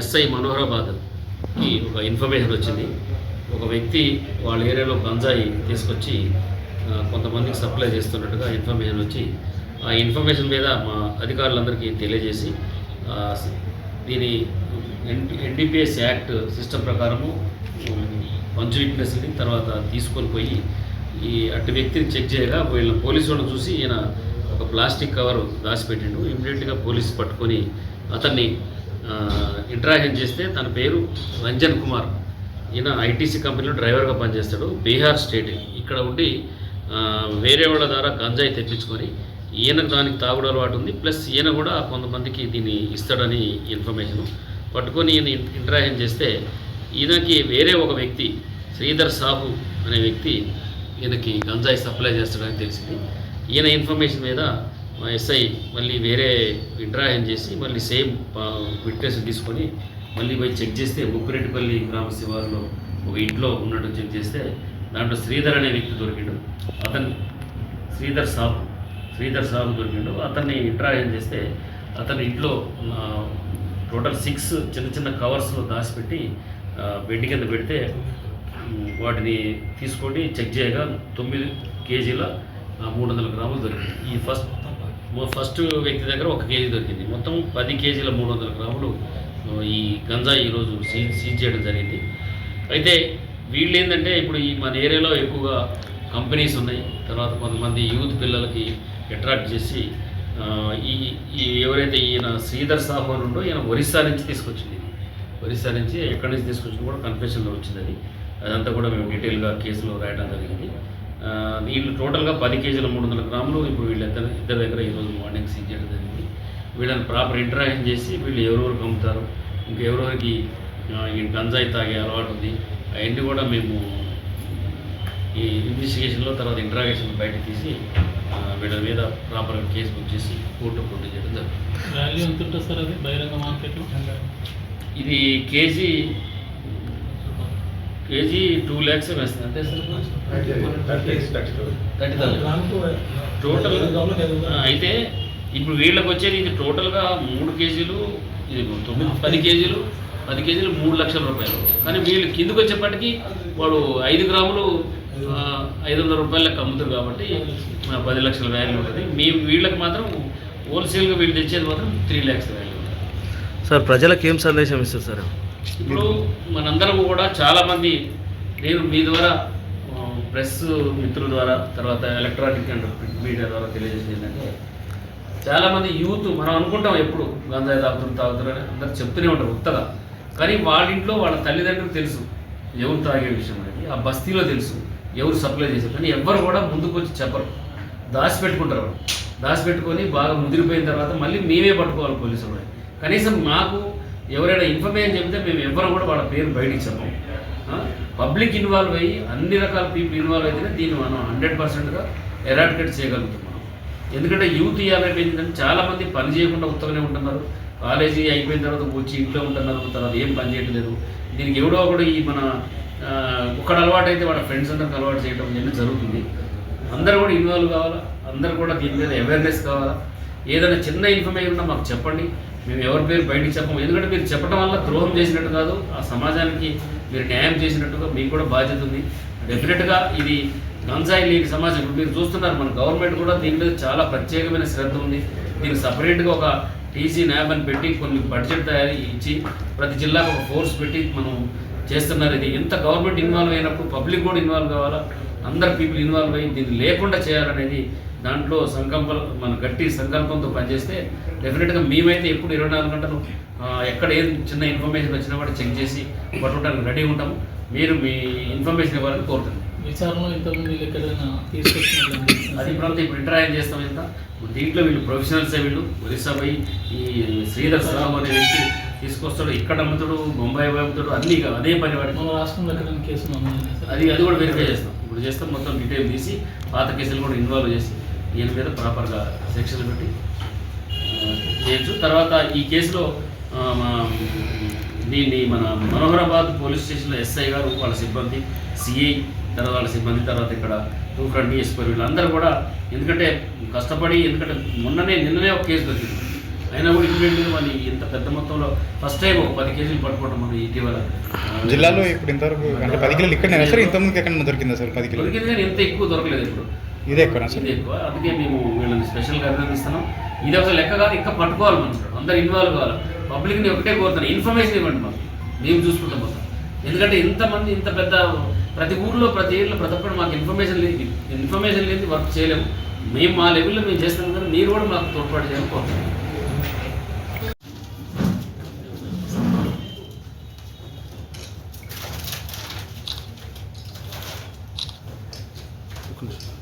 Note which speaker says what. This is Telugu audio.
Speaker 1: ఎస్ఐ మనోహరాబాద్కి ఒక ఇన్ఫర్మేషన్ వచ్చింది. ఒక వ్యక్తి వాళ్ళ ఏరియాలో గంజాయి తీసుకొచ్చి కొంతమందికి సప్లై చేస్తున్నట్టుగా ఇన్ఫర్మేషన్ వచ్చి ఆ ఇన్ఫర్మేషన్ మీద మా అధికారులందరికీ తెలియజేసి దీని ఎన్డిపిఎస్ యాక్ట్ సిస్టమ్ ప్రకారము పంచు విట్నెస్ని తర్వాత తీసుకొని పోయి ఈ అటు వ్యక్తిని చెక్ చేయగా వీళ్ళ పోలీసు వాళ్ళని చూసి ఈయన ఒక ప్లాస్టిక్ కవర్ దాచిపెట్టిండు. ఇమ్మీడియట్గా పోలీసు పట్టుకొని అతన్ని ఇంటరాక్షన్ చేస్తే తన పేరు రంజన్ కుమార్. ఈయన ఐటీసీ కంపెనీలో డ్రైవర్గా పనిచేస్తాడు బీహార్ స్టేట్. ఇక్కడ ఉండి వేరే వాళ్ళ ద్వారా గంజాయి తెప్పించుకొని ఈయనకు దానికి తాగుడు అలవాటు ఉంది. ప్లస్ ఈయన కూడా కొంతమందికి దీన్ని ఇస్తాడని ఇన్ఫర్మేషన్. పట్టుకొని ఈయన ఇంటరాక్షన్ చేస్తే ఈయనకి వేరే ఒక వ్యక్తి శ్రీధర్ సాహు అనే వ్యక్తి ఈయనకి గంజాయి సప్లై చేస్తాడని తెలిసింది. ఈయన ఇన్ఫర్మేషన్ మీద ఎస్ఐ మళ్ళీ వేరే ఇంటరాక్షన్ చేసి మళ్ళీ సేమ్ విట్నెస్ తీసుకొని మళ్ళీ పోయి చెక్ చేస్తే ముప్పిరెడ్డిపల్లి గ్రామ శివారులో ఒక ఇంట్లో ఉన్నట్టు చెక్ చేస్తే దాంట్లో శ్రీధర్ అనే వ్యక్తి దొరికిండు. అతను శ్రీధర్ సాబు శ్రీధర్ సాబు దొరికిండు. అతన్ని ఇంటరాక్షన్ చేస్తే అతని ఇంట్లో టోటల్ సిక్స్ చిన్న చిన్న కవర్స్లో దాచిపెట్టి బెడ్ కింద పెడితే వాటిని తీసుకొని చెక్ చేయగా తొమ్మిది కేజీల మూడు వందల గ్రాములు దొరికింది. ఈ ఫస్ట్ ఫస్ట్ వ్యక్తి దగ్గర ఒక కేజీ దొరికింది. మొత్తం పది కేజీల మూడు వందల గ్రాములు ఈ గంజాయి ఈరోజు సీజ్ సీజ్ చేయడం జరిగింది. అయితే వీళ్ళు ఏంటంటే ఇప్పుడు ఈ మన ఏరియాలో ఎక్కువగా కంపెనీస్ ఉన్నాయి. తర్వాత కొంతమంది యూత్ పిల్లలకి అట్రాక్ట్ చేసి ఈ ఈ ఎవరైతే ఈయన శ్రీధర్ సాహు అని ఉండో ఈయన ఒరిస్సా నుంచి తీసుకొచ్చింది. ఒరిస్సా నుంచి ఎక్కడి నుంచి తీసుకొచ్చింది కూడా కన్ఫెషన్లో వచ్చింది అది. అదంతా కూడా మేము డీటెయిల్గా కేసులో రాయడం జరిగింది. వీళ్ళు టోటల్గా పది కేజీల మూడు వందల గ్రాములు ఇప్పుడు వీళ్ళిద్దరు ఇద్దరి దగ్గర ఈరోజు మార్నింగ్ సీజ్ చేయడం జరిగింది. వీళ్ళని ప్రాపర్ ఇంటరాక్షన్ చేసి వీళ్ళు ఎవరెవరికి అమ్ముతారు ఇంకా ఎవరెవరికి ఆ, ఈ గంజాయి తాగే అలవాటు ఉంది. అవన్నీ కూడా మేము ఈ ఇన్వెస్టిగేషన్లో తర్వాత ఇంటరాగేషన్ బయటకు తీసి వీళ్ళ మీద ప్రాపర్గా కేసు బుక్ చేసి కోర్టు ప్రొడ్యూస్ చేయడం జరుగుతుంది. ఇది కేజీ కేజీ టూ ల్యాక్స్ వేస్తుంది అంతే సార్. Thirty thousand. టోటల్ అయితే ఇప్పుడు వీళ్ళకి వచ్చేది ఇది టోటల్గా మూడు కేజీలు ఇది తొమ్మిది పది కేజీలు పది కేజీలు మూడు లక్షల రూపాయలు. కానీ వీళ్ళు కిందకు వచ్చేప్పటికి వాడు ఐదు గ్రాములు ఐదు వందల రూపాయల లెక్క అమ్ముతారు కాబట్టి పది లక్షల వాల్యూ ఉంటుంది. మీ వీళ్ళకి మాత్రం హోల్సేల్గా వీళ్ళు తెచ్చేది మాత్రం త్రీ ల్యాక్స్ వాల్యూ ఉంటుంది.
Speaker 2: సార్ ప్రజలకు ఏం సందేశం ఇస్తారు సార్?
Speaker 1: ఇప్పుడు మనందరం కూడా చాలామంది నేను మీ ద్వారా ప్రెస్ మిత్రుల ద్వారా తర్వాత ఎలక్ట్రానిక్ అండ్ ప్రింట్ మీడియా ద్వారా తెలియజేసింది ఏంటంటే చాలామంది యూత్ మనం అనుకుంటాం ఎప్పుడు గంజాయి తాగుతారు తాగుతారు అని అందరు చెప్తూనే ఉంటారు ఉత్తగా. కానీ వాళ్ళ ఇంట్లో వాళ్ళ తల్లిదండ్రులు తెలుసు ఎవరు తాగే విషయం అనేది ఆ బస్తీలో తెలుసు ఎవరు సప్లై చేశారు. కానీ ఎవ్వరు కూడా ముందుకు వచ్చి చెప్పరు. దాచిపెట్టుకుంటారు దాచిపెట్టుకొని బాగా ముదిరిపోయిన తర్వాత మళ్ళీ మేమే పట్టుకోవాలి పోలీసు వాళ్ళు కనీసం మాకు ఎవరైనా ఇన్ఫర్మేషన్ చెప్తే మేము ఎవరు కూడా వాళ్ళ పేరు బయటికి చెప్పము పబ్లిక్ ఇన్వాల్వ్ అయ్యి అన్ని రకాల పీపుల్ ఇన్వాల్వ్ అయితేనే దీన్ని మనం హండ్రెడ్ పర్సెంట్గా ఎరాడికేట్ చేయగలుగుతాం మనం. ఎందుకంటే యూత్ ఇవాళ ఏంటంటే చాలామంది పని చేయకుండా ఉత్తగానే ఉంటున్నారు. కాలేజీ అయిపోయిన తర్వాత వచ్చి ఇంట్లో ఉంటున్నారు తర్వాత ఏం పని చేయట్లేదు. దీనికి ఎవడో ఒకడు ఈ మన ఆ, అలవాటు అయితే వాళ్ళ ఫ్రెండ్స్ అందరికి అలవాటు చేయడం ఇవన్నీ జరుగుతుంది. అందరూ కూడా ఇన్వాల్వ్ కావాలా? అందరూ కూడా దీని మీద అవేర్నెస్ కావాలా? ఏదైనా చిన్న ఇన్ఫర్మేషన్ ఉన్నా మాకు చెప్పండి. మేము ఎవరి పేరు బయటికి చెప్పము. ఎందుకంటే మీరు చెప్పడం వల్ల ద్రోహం చేసినట్టు కాదు. ఆ సమాజానికి మీరు న్యాయం చేసినట్టుగా మీకు కూడా బాధ్యత ఉంది. డెఫినెట్గా ఇది గంజాయి లేని సమాజం. ఇప్పుడు మీరు చూస్తున్నారు మన గవర్నమెంట్ కూడా దీని మీద చాలా ప్రత్యేకమైన శ్రద్ధ ఉంది. దీనికి సపరేట్గా ఒక టీసీ న్యాబ్ అని పెట్టి కొన్ని బడ్జెట్ తయారీ ఇచ్చి ప్రతి జిల్లాకు ఒక ఫోర్స్ పెట్టి మనం చేస్తున్నారు. ఇది ఎంత గవర్నమెంట్ ఇన్వాల్వ్ అయినప్పుడు పబ్లిక్ కూడా ఇన్వాల్వ్ కావాలా? అందరు పీపుల్ ఇన్వాల్వ్ అయ్యి దీన్ని లేకుండా చేయాలనేది దాంట్లో సంకల్ప మన గట్టి సంకల్పంతో పనిచేస్తే డెఫినెట్గా మేమైతే ఎప్పుడు ఇరవై నాలుగు గంటలు ఎక్కడ ఏం చిన్న ఇన్ఫర్మేషన్ వచ్చినా కూడా చెక్ చేసి పట్టుకోవడానికి రెడీ ఉంటాము. మీరు మీ ఇన్ఫర్మేషన్ ఇవ్వాలని కోరుతున్నాను
Speaker 3: విచారణలో ఇంతకుముందు వీళ్ళు ఎక్కడైనా తీసుకొచ్చినట్లు
Speaker 1: అది ఇప్పుడు ఇప్పుడు ఇంటరాక్ట్ చేస్తాం ఇంత. దీంట్లో వీళ్ళు ప్రొఫెషనల్స్ వీళ్ళు. ఒరిస్సా పోయి ఈ శ్రీధర్ సరామ్ అనే వ్యక్తి తీసుకొస్తాడు. ఇక్కడ అమ్ముతాడు బొంబాయి అమ్ముతాడు. అన్నీ అదే పని వాడికి.
Speaker 3: మన రాష్ట్రంలో ఎక్కడైనా కేసు నమోదు సార్.
Speaker 1: అది అది కూడా వెరిఫై చేస్తాం. ఇప్పుడు చేస్తాం. మొత్తం డీటెయిల్ తీసి పాత కేసులు కూడా ఇన్వాల్వ్ చేసి దీని మీద ప్రాపర్గా సెక్షన్లు పెట్టి చేయొచ్చు. తర్వాత ఈ కేసులో దీన్ని మన మనోహరాబాద్ పోలీస్ స్టేషన్లో ఎస్ఐ గారు వాళ్ళ సిబ్బంది సిఐ తర్వాత వాళ్ళ సిబ్బంది తర్వాత ఇక్కడ టూ డిఎస్పీ వీళ్ళందరూ కూడా ఎందుకంటే కష్టపడి ఎందుకంటే మొన్ననే నిన్ననే ఒక కేసు దొరికింది. అయినా కూడా ఇమీడియట్గా మరి ఇంత పెద్ద మొత్తంలో ఫస్ట్ టైం ఒక పది కేజీలు పట్టుకోవడం మనం ఇటీవల.
Speaker 4: జిల్లాలో ఇప్పుడు ఇంతవరకు అంటే పది కిలోలు ఇక్కడనే సార్? ఇంతకుముందుకు ఎక్కడ దొరికిందా సార్ పది కిలోలు?
Speaker 1: దొరికింది కానీ ఇంత ఎక్కువ దొరకలేదు ఇప్పుడు.
Speaker 4: ఇదే ఎక్కువనా సార్?
Speaker 1: ఇది ఎక్కువ. అందుకే మేము వీళ్ళని స్పెషల్గా అభినందిస్తున్నాం. ఇది అసలు లెక్క కాదు ఇంకా పట్టుకోవాలి మనం అందరు ఇన్వాల్వ్ కావాలి. పబ్లిక్ని ఒకటే కోరుతున్నాను ఇన్ఫర్మేషన్ ఇవ్వండి మాకు. మేము చూసుకుంటాం మొత్తం. ఎందుకంటే ఇంతమంది ఇంత పెద్ద ప్రతి ఊర్లో ప్రతి ఏళ్ళలో ప్రతి ఒక్కరు మాకు ఇన్ఫర్మేషన్ లేదు ఇన్ఫర్మేషన్ లేని వర్క్ చేయలేము. మేము మా లెవెల్లో మేము చేస్తాం కానీ మీరు కూడా మాకు తోడ్పాటు చేయాలని
Speaker 2: Teşekkürler.